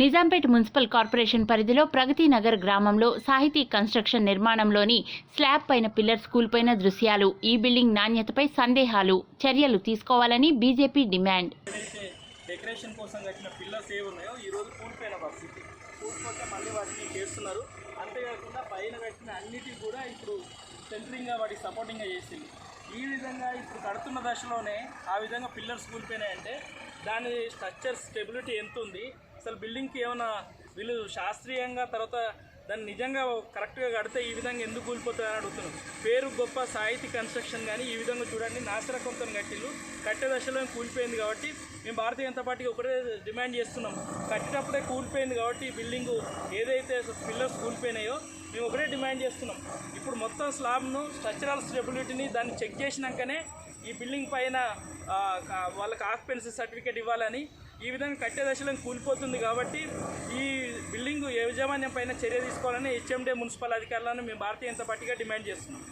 Nizampet municipal corporation పరిధిలో ప్రగతి నగర్ గ్రామంలో Sahithi construction నిర్మాణంలోని స్లాబ్ పైన పిల్లర్స్ కూల్పోయిన దృశ్యాలు ఈ బిల్డింగ్ నాణ్యతపై సందేహాలు చర్యలు తీసుకోవాలని బీజేపీ డిమాండ్. డెకరేషన్ కోసం కట్టిన పిల్లర్స్ ఏ ఉన్నాయో ఈరోజు కూలిపోయిన పరిస్థితి. కూలిపోతే మళ్ళీ వాటిని చేస్తున్నారు. అంతేకాకుండా పైన కట్టిన అన్నిటికి కూడా ఇప్పుడు సెంటరింగ్గా వాటికి సపోర్టింగ్గా చేసింది. ఈ విధంగా ఇప్పుడు కడుతున్న దశలోనే ఆ విధంగా పిల్లర్స్ కూలిపోయినాయంటే దాని స్ట్రక్చర్ స్టెబిలిటీ ఎంత ఉంది అసలు బిల్డింగ్కి ఏమైనా వీళ్ళు శాస్త్రీయంగా తర్వాత దాన్ని నిజంగా కరెక్ట్గా కడితే ఈ విధంగా ఎందుకు కూలిపోతుందని అడుగుతున్నాం పేరు గొప్ప సాహితీ కన్స్ట్రక్షన్ కానీ ఈ విధంగా చూడండి నాసిరకంతో కొంత కట్టిల్లు. కట్టే దశలో కూలిపోయింది కాబట్టి మేము భారతీయ జనతా పార్టీకి ఒకటే డిమాండ్ చేస్తున్నాం. కట్టేటప్పుడే కూలిపోయింది కాబట్టి ఈ బిల్డింగ్ ఏదైతే పిల్లర్స్ కూలిపోయినాయో మేము ఒకటే డిమాండ్ చేస్తున్నాం. ఇప్పుడు మొత్తం స్లాబ్ను స్ట్రక్చరల్ స్టెబిలిటీని దాన్ని చెక్ చేసినాకనే ఈ బిల్డింగ్ పైన వాళ్ళకి ఆక్యుపెన్సీ సర్టిఫికేట్ ఇవ్వాలని ఈ విధంగా కట్టే దశలో కూలిపోతుంది కాబట్టి ఈ బిల్డింగ్ యాజమాన్యం పైన చర్య తీసుకోవాలని హెచ్ఎండే మున్సిపల్ అధికారులను మేము భారతీయ జనతా పార్టీగా డిమాండ్ చేస్తున్నాం.